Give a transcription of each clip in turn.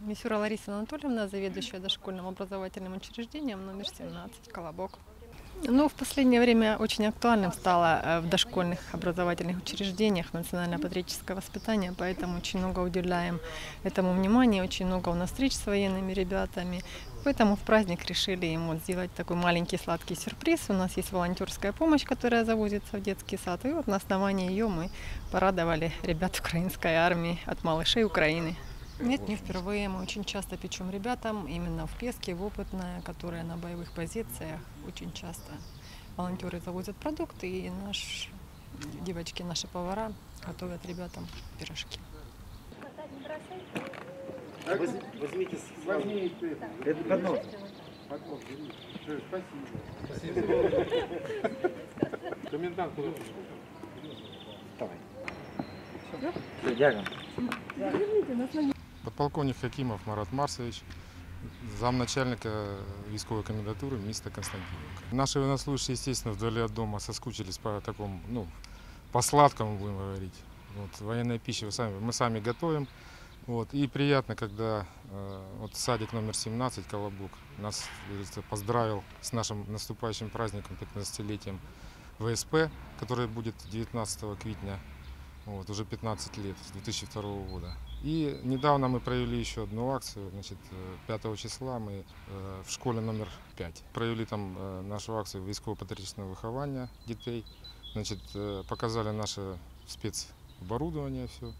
Мисюра Лариса Анатольевна, заведующая дошкольным образовательным учреждением номер 17, Колобок. Ну, в последнее время очень актуальным стало э, в дошкольных образовательных учреждениях национально-патриотическое воспитание, поэтому очень много уделяем этому внимания, очень много у нас встреч с военными ребятами. Поэтому в праздник решили ему сделать такой маленький сладкий сюрприз. У нас есть волонтерская помощь, которая завозится в детский сад. И вот на основании ее мы порадовали ребят украинской армии от малышей Украины. Нет, не впервые. Мы очень часто печем ребятам именно в Песке, в Опытное, которые на боевых позициях. Очень часто волонтеры завозят продукты, и наш, девочки, наши повара готовят ребятам пирожки. Воз- Возьмите сразу. Возьми ты. Это поднос. Поднос Спасибо. Комендант куда? Давай. Все, дякую. Подполковник Хакимов Марат Марсович, замначальника військової комендатури міста Константиновка. Наши военнослужащие, естественно, вдали от дома соскучились по такому, ну, по сладкому, будем говорить. Вот, военная пища вы сами, мы сами готовим. Вот, и приятно, когда э, вот садик номер 17, Колобок, нас как говорится, поздравил с нашим наступающим праздником, 15-летием ВСП, который будет 19 квитня, вот, уже 15 лет, с 2002 года. И недавно мы провели еще одну акцию, значит, э, 5 числа мы э, в школе номер 5 провели там э, нашу акцію військово-патріотичного виховання дітей. Значит, э, показали наше спецоборудование все.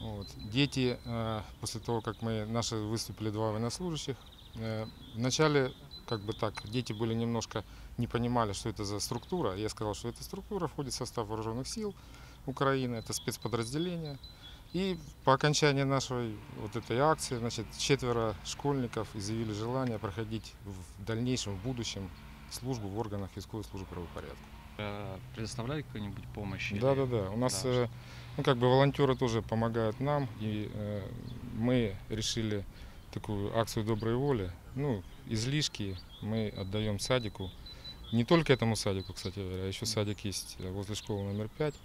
Вот. Дети, э, после того, как мы, наши выступили два военнослужащих, э, вначале, как бы так, дети были немножко, не понимали, что это за структура. Я сказал, что эта структура входит в состав вооруженных сил Украины, это спецподразделение. И по окончании нашей вот этой акции, значит, четверо школьников изъявили желание проходить в дальнейшем, в будущем службу в органах військовой службы правопорядка. Э, предоставляли какую-нибудь помощь? или- Да, да, да. У нас, Да. э, ну, как бы волонтеры тоже помогают нам, и э, мы решили такую акцию доброй воли. Ну, излишки мы отдаем садику. Не только этому садику, кстати говоря, еще садик есть возле школы номер 5.